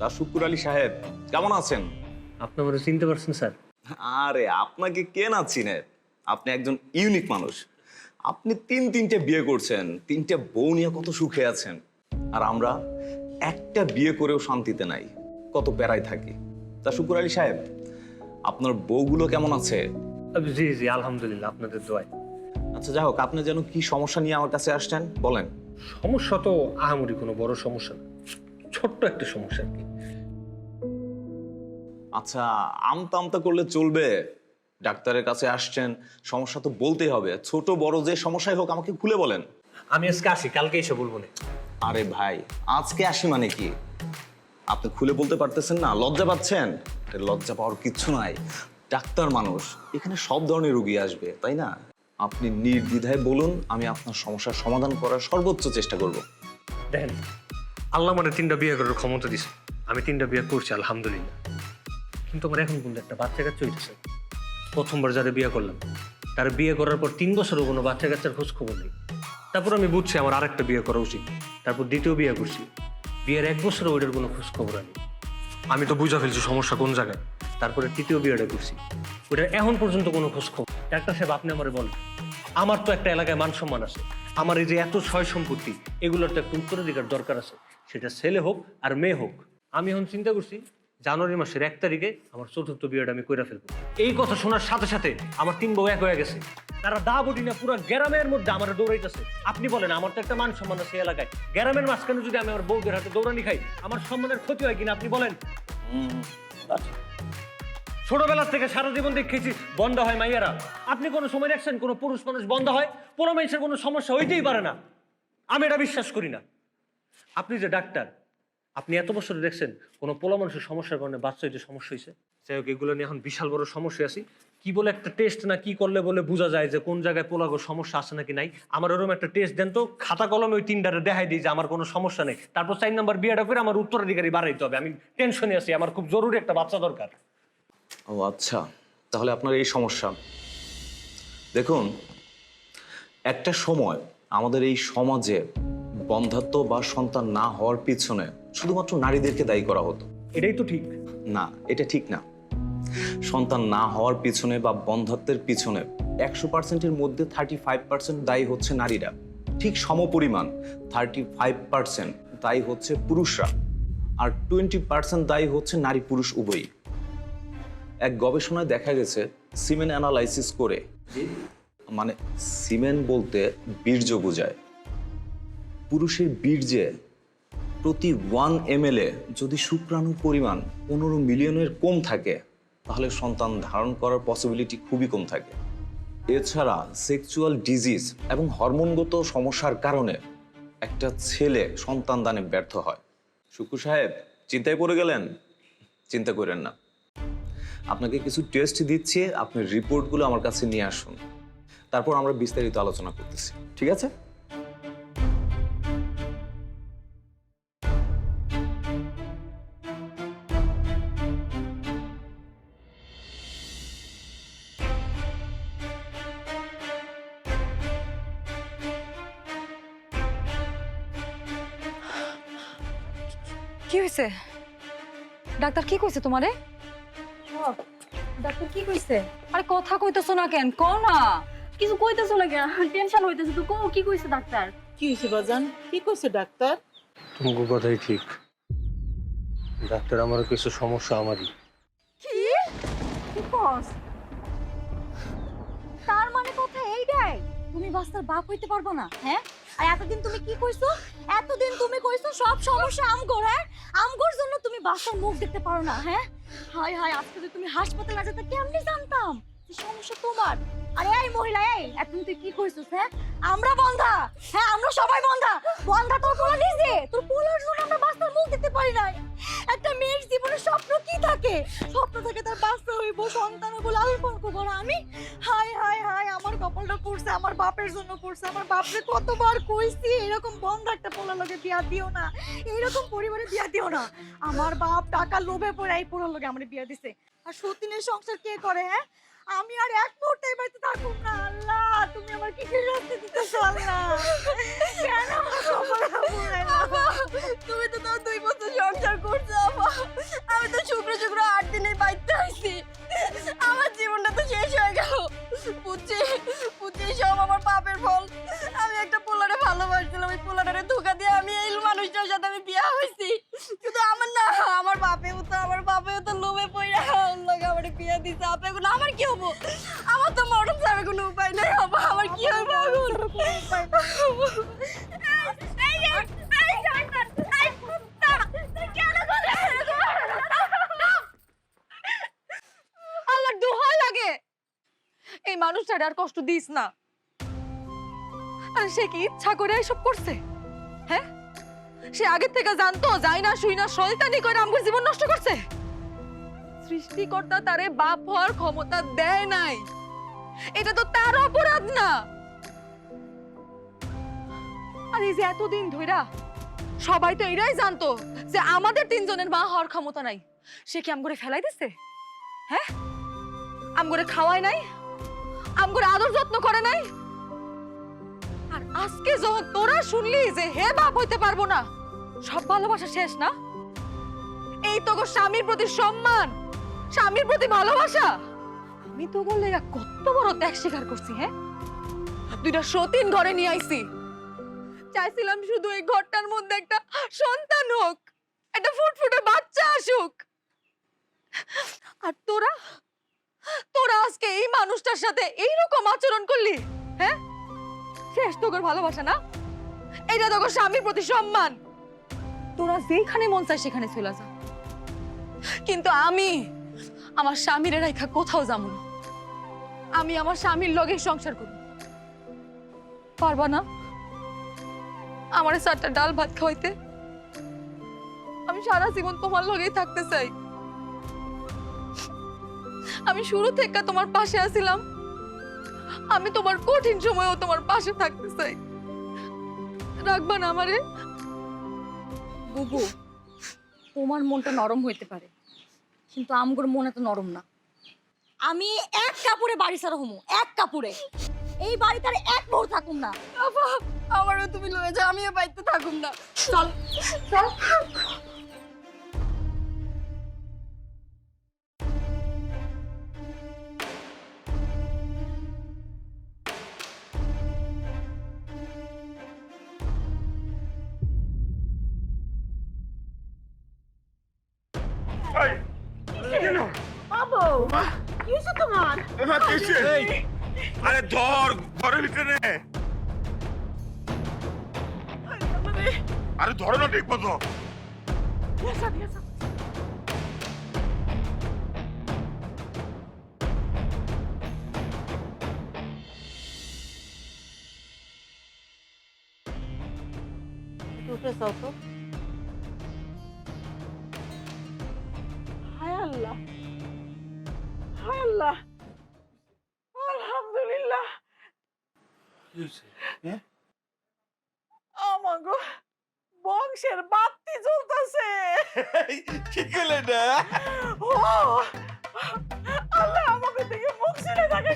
তা শুক্কুর আলী সাহেব কেমন আছেন? আপনি আমার চিনতে পারছেন স্যার। আরে আপনাকে কে না চিনে? আপনি একজন ইউনিক মানুষ। আপনি তিন তিনটে বিয়ে করছেন তিনটে বউ নিয়ে কত সুখে আছেন। আর আমরা একটা বিয়ে করেও শান্তিতে নাই কত প্যারায় থাকি। তা শুকুর আলী সাহেব আপনার বউগুলো কেমন আছে? জি জি আলহামদুলিল্লাহ আপনাদের দোয়ায়। আচ্ছা যাই হোক আপনি যেন কি সমস্যা নিয়ে আমার কাছে আসছেন বলেন। সমস্যা তো আহামরি কোনো বড় সমস্যা না ছোট্ট একটা সমস্যা আর কি। আচ্ছা আমতা আমতা করলে চলবে। ডাক্তারের কাছে আসছেন সমস্যা তো বলতেই হবে। ছোট বড় যে সমস্যাই হোক আমাকে খুলে বলেন। আমি আজকে আসি কালকে এসে বলব না আরে ভাই আজকে আসি মানে কি? আপনি খুলে বলতে পারতেছেন না লজ্জা পাচ্ছেন? লজ্জা পাওয়ার কিচ্ছু নাই। ডাক্তার মানুষ এখানে সব ধরনের রুগী আসবে তাই না? আপনি নির্দ্বিধায় বলুন আমি আপনার সমস্যার সমাধান করার সর্বোচ্চ চেষ্টা করব। দেখেন আল্লাহ মানে তিনটা বিয়ে করার ক্ষমতা দিছে। আমি তিনটা বিয়ে করছি আলহামদুলিল্লাহ। কিন্তু আমার এখন কিন্তু একটা বাচ্চা কাচ্চা হইতেছে। প্রথমবার যারা বিয়ে করলাম, তার বিয়ে করার পর তিন বছরও কোনো বাচ্চা কাচ্চার খোঁজ খবর নেই। তারপর আমি বুঝছি আমার আরেকটা বিয়ে করা উচিত, তারপর দ্বিতীয় বিয়ে করছি। বিয়ের এক বছরও ওইটার কোনো খোঁজ খবর নেই আমি তো বুঝা ফেলছি সমস্যা কোন জায়গায়। তারপরে তৃতীয় বিয়েটা করছি। ওইটার এখন পর্যন্ত কোনো খোঁজ খবর ডাক্তার সাহেব, আপনি আমারে বলেন, আমার তো একটা এলাকায় মান সম্মান আছে। আমার এই যে এত ছয় সম্পত্তি, এগুলোর তো একটা উত্তরাধিকার দরকার আছে। সেটা ছেলে হোক আর মেয়ে হোক। আমি এখন চিন্তা করছি জানুয়ারি মাসের এক তারিখে আমার চতুর্থ বিয়েটা আমি কইরা ফেলব। এই কথা শোনার সাথে সাথে আমার তিন বউ এক হয়ে গেছে। তারা দা বটি না পুরো গ্রামের মধ্যে আমার দৌড়াইতেছে। আপনি বলেন, আমার তো একটা মান সম্মান আছে এলাকায়। গ্রামের মাঝখানে যদি আমি আমার বউদের হাতে দৌড়ানি খাই, আমার সম্মানের ক্ষতি হয় কিনা আপনি বলেন? ছোটবেলা থেকে সারা জীবন দেখেছি, বন্ধ হয় মাইয়ারা। আপনি কোনো সময় দেখছেন কোনো পুরুষ মানুষ বন্ধ হয়? কোনো মানুষের কোনো সমস্যা হইতেই পারে না। আমি এটা বিশ্বাস করি না। আপনি যে ডাক্তার আপনি এত বছর দেখছেন, কোনো পোলা মানুষের সমস্যার কারণে বাচ্চা হইতে সমস্যা হয়েছে যাই হোক, এগুলো নিয়ে এখন বিশাল বড় সমস্যা আছি। কি বলে একটা টেস্ট না কি করলে বলে বোঝা যায় যে কোন জায়গায় পোলাগো সমস্যা আছে নাকি নাই? আমার ওরকম একটা টেস্ট দেন তো, খাতা কলমে ওই তিনটারে দেখাই দিই যে আমার কোনো সমস্যা নেই। তারপর চার নাম্বার বিয়েটা করে আমার উত্তরাধিকারী বাড়াইতে হবে। আমি টেনশনে আছি, আমার খুব জরুরি একটা বাচ্চা দরকার। ও আচ্ছা তাহলে আপনার এই সমস্যা। দেখুন, একটা সময় আমাদের এই সমাজে বন্ধাত্ব বা সন্তান না হওয়ার পিছনে শুধুমাত্র নারীদেরকে দায়ী করা হতো। এটাই তো ঠিক। না এটা ঠিক না। সন্তান না হওয়ার পিছনে বা বন্ধাত্বের পিছনে একশো পার্সেন্টের মধ্যে থার্টি ফাইভ পার্সেন্ট দায়ী হচ্ছে নারীরা। ঠিক সমপরিমাণ থার্টি ফাইভ পার্সেন্ট দায়ী হচ্ছে পুরুষরা আর টোয়েন্টি পার্সেন্ট দায়ী হচ্ছে নারী পুরুষ উভয়ই। এক গবেষণায় দেখা গেছে সিমেন অ্যানালাইসিস করে মানে সিমেন বলতে বীর্য বোঝায়। পুরুষের বীর্যে প্রতি ওয়ান এম যদি শুক্রাণু পরিমাণ পনেরো মিলিয়নের কম থাকে, তাহলে সন্তান ধারণ করার পসিবিলিটি খুবই কম থাকে। এছাড়া সেক্সুয়াল ডিজিজ এবং হরমোনগত সমস্যার কারণে একটা ছেলে সন্তান দানে ব্যর্থ হয়। শুক্র সাহেব, চিন্তায় পড়ে গেলেন? চিন্তা করেন না। আপনাকে কিছু টেস্ট দিচ্ছি, আপনি রিপোর্টগুলো আমার কাছে নিয়ে আসুন। তারপর আমরা বিস্তারিত আলোচনা করতেছি। ঠিক আছে? কি হয়েছে? ডাক্তার কি কইছে তোমারে? ডাক্তার কি কইছে? আরে কথা কইতেছো না কেন? কও না। কিছু কইতেছো না কেন? টেনশন হইতেছে তো কো কি কইছে ডাক্তার? কি হয়েছে বাজান? কি কইছে ডাক্তার? তোমার কথাই ঠিক। ডাক্তার আমার কিছু সমস্যা আমারই। কি? কি কস? তার মানে কথা এইটাই। তুমি বাস্তার বাপ হইতে পারব না হ্যাঁ? আর এতদিন তুমি কি কইছো? এতদিন তুমি কইছো সব সমস্যা আমগোর হ্যাঁ? আমগোর জন্য তুমি বাস্তার মুখ দেখতে পারো না হ্যাঁ? হাই হাই আজকে যদি তুমি হাসপাতালে না যেতে কেমনি জানতাম সমস্যা তোমার? আরে এই মহিলা, এই এখন তুই কি কইছিস হ্যাঁ? আমরা বন্ধা হ্যাঁ? বাপরে কতবার কইছি, এরকম বন্ধ একটা পোলা লগে বিয়া দিও না। এরকম পরিবারে বিয়া দিও না। আমার বাপ টাকা লোভে পড়ে এই পোলা লগে আমার বিয়া দিছে। আর সতীনের সংসার কে করে হ্যাঁ? আমি আর এক মুহূর্তে বাড়িতে থাকুক না। আল্লাহ, তুমি আমার কি রাস্তা দিতেছো, আল্লাহ? কেন আমার তুমি তো তাও আমার কি হব? আমার তো মরণ ছাড়া কোনো উপায় নেই বাবা আমার কি হবে এখন? আল্লাহর দোহাই লাগে। এই মানুষটার আর কষ্ট দিস না। আর সে কি ইচ্ছা করে এসব করছে? হ্যাঁ? সে আগে থেকে জানতো যাই না শুই না শয়তানি করে আমার জীবন নষ্ট করছে? সৃষ্টিকর্তা তারে বাপ হওয়ার ক্ষমতা দেয় নাই। এটা তো তার অপরাধ না। আর এই যে এতদিন ধইরা সবাই তো এরাই জানতো যে আমাদের তিনজনের মা হওয়ার ক্ষমতা নাই। সে কি আম করে ফেলাই দিছে? হ্যাঁ? আম করে খাওয়ায় নাই? আম করে আদর যত্ন করে নাই? আর আজকে যখন তোরা শুনলি যে হে বাপ হইতে পারব না, সব ভালোবাসা শেষ না? এই তো স্বামীর প্রতি সম্মান স্বামীর প্রতি ভালোবাসা? আমি তো বললে কত বড় ত্যাগ স্বীকার করছি হ্যাঁ? দুইটা সতীন ঘরে নিয়ে আইছি। চাইছিলাম শুধু এই ঘরটার মধ্যে একটা সন্তান হোক, একটা ফুটফুটে বাচ্চা আসুক। আর তোরা? তোরা আজকে এই মানুষটার সাথে এই রকম আচরণ করলি হ্যাঁ? শেষ তোর ভালোবাসা না? এটা তোর স্বামীর প্রতি সম্মান। তোরা যেখানে মন চায় সেখানে চলে যা। কিন্তু আমি আমার স্বামীর রেখা কোথাও যাব না। আমি আমার স্বামীর লগে সংসার করব। পারবা না? আমার চারটা ডাল ভাত খাওয়াইতে। আমি সারা জীবন তোমার লগেই থাকতে চাই। আমি শুরু থেকে তোমার পাশে আছিলাম। আমি তোমার কঠিন সময়ও তোমার পাশে থাকতে চাই। রাখবা না আমারে? বুবু, তোমার মনটা নরম হইতে পারে। কিন্তু আমগোর মন এত নরম না। আমি এক কাপড়ে বাড়ি ছাড়া হমু এক কাপড়ে। এই বাড়িতে আর এক মোড় থাকুম না। বাবা আমারও তুমি লয়ে যাও আমিও বাড়িতে থাকুম না। চল চল এমা কিসে? আরে ধর ঘরের ভিতরে আরে ধরো না ঠিক মতো উঠে যাও আমাগো বংশের বাতি জ্বলতেছে। কি করলে না ও আল্লাহ আমাকে দেখে মুখ ছিঁড়ে থাকে।